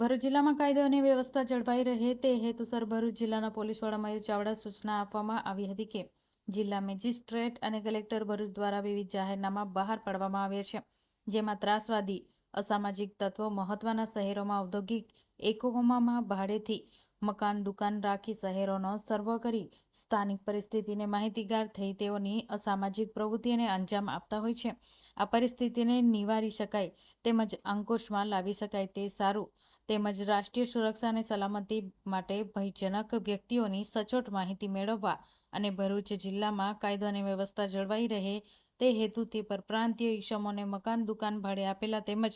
ભરૂચ જિલ્લામાં કાયદો અને વ્યવસ્થા જળવાઈ રહે તે હેતુસર ભરૂચ જિલ્લાના પોલીસ વડા મયુર ચાવડા સૂચના આપવામાં આવી હતી કે જિલ્લા મેજિસ્ટ્રેટ અને કલેક્ટર ભરૂચ દ્વારા વિવિધ જાહેરનામા બહાર પાડવામાં આવ્યા છે, જેમાં ત્રાસવાદી, અસામાજિક તત્વો મહત્વના શહેરોમાં ઔદ્યોગિક એકમોમાં ભાડેથી મકાન, દુકાન રાખી શહેરોનો સર્વે કરી સ્થાનિક પરિસ્થિતિને માહિતીગાર થઈ તેઓની અસામાજિક પ્રવૃત્તિને અંજામ આપતા હોય છે. આ પરિસ્થિતિને નિવારી શકાય તેમજ અંકુશમાં લાવી શકાય તે સારું. તેમજ રાષ્ટ્રીય સુરક્ષા અને સલામતી માટે ભયજનક વ્યક્તિઓની સચોટ માહિતી મેળવવા અને ભરૂચ જિલ્લામાં કાયદો અને વ્યવસ્થા જળવાઈ રહે તે હેતુથી પરપ્રાંતીય ઈસમોને મકાન, દુકાન ભાડે આપેલા તેમજ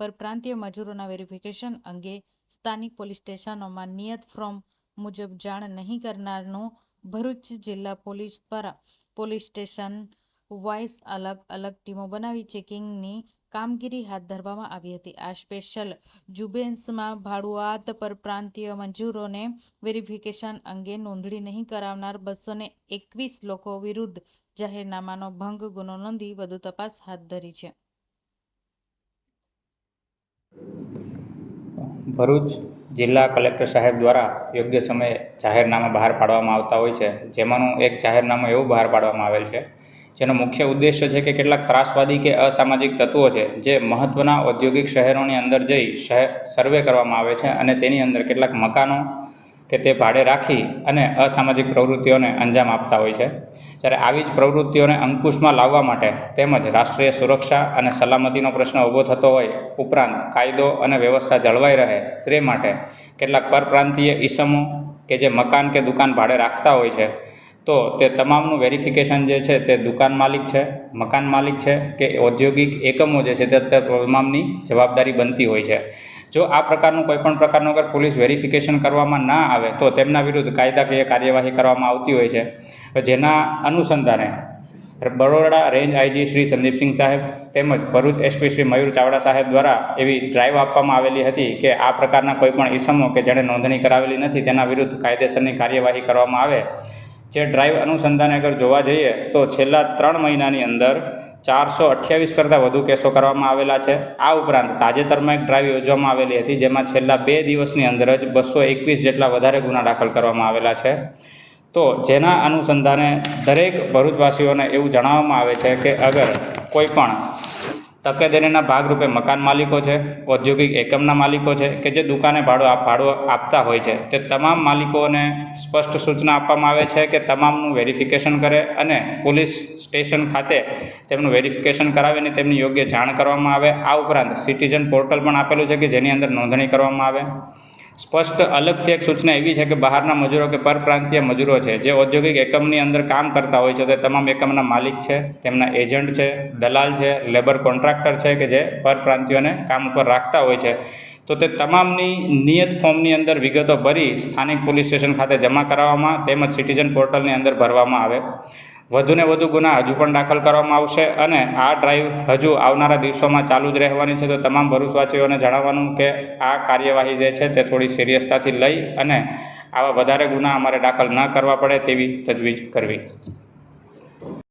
પરપ્રાંતીય મજૂરોના વેરિફિકેશન અંગે સ્થાનિક પોલીસ સ્ટેશનોમાં નિયત ફોર્મ મુજબ જાણ નહીં કરનારનું ભરૂચ જિલ્લા પોલીસ દ્વારા પોલીસ સ્ટેશન વાઇઝ અલગ અલગ ટીમો બનાવી ચેકિંગની કામગીરી હાથ ધરવામાં આવી હતી. આ સ્પેશિયલ ઝુંબેશમાં ભાડુઆત પર પ્રાંતીય મજૂરોને વેરિફિકેશન અંગે નોંધણી નહીં કરાવનાર બસોને એકવીસ લોકો વિરુદ્ધ જાહેરનામાનો ભંગ ગુનો નોંધી વધુ તપાસ હાથ ધરી છે. ભરૂચ જિલ્લા કલેક્ટર સાહેબ દ્વારા યોગ્ય સમયે જાહેરનામા બહાર પાડવામાં આવતા હોય છે. જેમાંનું એક જાહેરનામું એવું બહાર પાડવામાં આવેલ છે. જેનો મુખ્ય ઉદ્દેશ્ય છે કે કેટલાક ત્રાસવાદી કે અસામાજિક તત્વો છે, જે મહત્ત્વના ઔદ્યોગિક શહેરોની અંદર જઈ સર્વે કરવામાં આવે છે અને તેની અંદર કેટલાક મકાનો કે તે ભાડે રાખી અને અસામાજિક પ્રવૃત્તિઓને અંજામ આપતા હોય છે. જ્યારે આવી જ પ્રવૃત્તિઓને અંકુશમાં લાવવા માટે તેમજ રાષ્ટ્રીય સુરક્ષા અને સલામતીનો પ્રશ્ન ઊભો થતો હોય ઉપરાંત કાયદો અને વ્યવસ્થા જળવાઈ રહે તે માટે કેટલાક પરપ્રાંતીય ઈસમો કે જે મકાન કે દુકાન ભાડે રાખતા હોય છે તો તે તમામનું વેરિફિકેશન જે છે તે દુકાન માલિક છે, મકાન માલિક છે કે ઔદ્યોગિક એકમો જે છે તે તમામની જવાબદારી બનતી હોય છે. જો આ પ્રકારનું કોઈપણ પ્રકારનું અગર પોલીસ વેરિફિકેશન કરવામાં ના આવે તો તેમના વિરુદ્ધ કાયદાકીય કાર્યવાહી કરવામાં આવતી હોય છે. જેના અનુસંધાને બરોડા રેન્જ આઈજી શ્રી સંદીપસિંહ સાહેબ તેમજ ભરૂચ એસપી શ્રી મયુર ચાવડા સાહેબ દ્વારા એવી ડ્રાઈવ આપવામાં આવેલી હતી કે આ પ્રકારના કોઈપણ ઈસમો કે જેણે નોંધણી કરાવેલી નથી તેના વિરુદ્ધ કાયદેસરની કાર્યવાહી કરવામાં આવે. જે ડ્રાઈવ અનુસંધાને અગર જોવા જઈએ, તો છેલ્લા ત્રણ મહિનાની અંદર ચારસો અઠ્યાવીસ કરતાં વધુ કેસો કરવામાં આવેલા છે. આ ઉપરાંત તાજેતરમાં એક ડ્રાઈવ યોજવામાં આવેલી હતી, જેમાં છેલ્લા બે દિવસની અંદર જ બસો એકવીસ જેટલા વધારે ગુના દાખલ કરવામાં આવેલા છે. તો જેના અનુસંધાને દરેક ભરૂચવાસીઓને એવું જણાવવામાં આવે છે કે અગર કોઈ પણ તકેદારીના ભાગરૂપે મકાન માલિકો છે, ઔદ્યોગિક એકમના માલિકો છે, કે જે દુકાને ભાડું ભાડું આપતા હોય છે. તે તમામ માલિકોને સ્પષ્ટ સૂચના આપવામાં આવે છે કે તમામનું વેરિફિકેશન કરે અને પોલીસ સ્ટેશન ખાતે તેમનું વેરિફિકેશન કરાવીને તેમની યોગ્ય જાણ કરવામાં આવે. આ ઉપરાંત સિટીઝન પોર્ટલ પણ આપેલું છે કે જેની અંદર નોંધણી કરવામાં આવે. સ્પષ્ટ અલગથી એક સૂચના એવી છે કે બહારના મજૂરો કે પરપ્રાંતીય મજૂરો છે, જે ઔદ્યોગિક એકમની અંદર કામ કરતા હોય છે, તે તમામ એકમના માલિક છે, તેમના એજન્ટ છે, દલાલ છે લેબર કોન્ટ્રાક્ટર છે કે જે પરપ્રાંતિયોને કામ ઉપર રાખતા હોય છે. તો તે તમામની નિયત ફોર્મની અંદર વિગતો ભરી સ્થાનિક પોલીસ સ્ટેશન ખાતે જમા કરાવવામાં તેમજ સિટીઝન પોર્ટલની અંદર ભરવામાં આવે. વધુને વધુ ગુના હજુ પણ દાખલ કરવામાં આવશે અને આ ડ્રાઈવ હજુ આવનારા દિવસોમાં ચાલુ જ રહેવાની છે. તો તમામ ભરૂચવાસીઓને જણાવવાનું કે આ કાર્યવાહી જે છે તે થોડી સિરિયસતાથી લઈ અને આવા વધારે ગુના અમારે દાખલ ન કરવા પડે તેવી તજવીજ કરવી.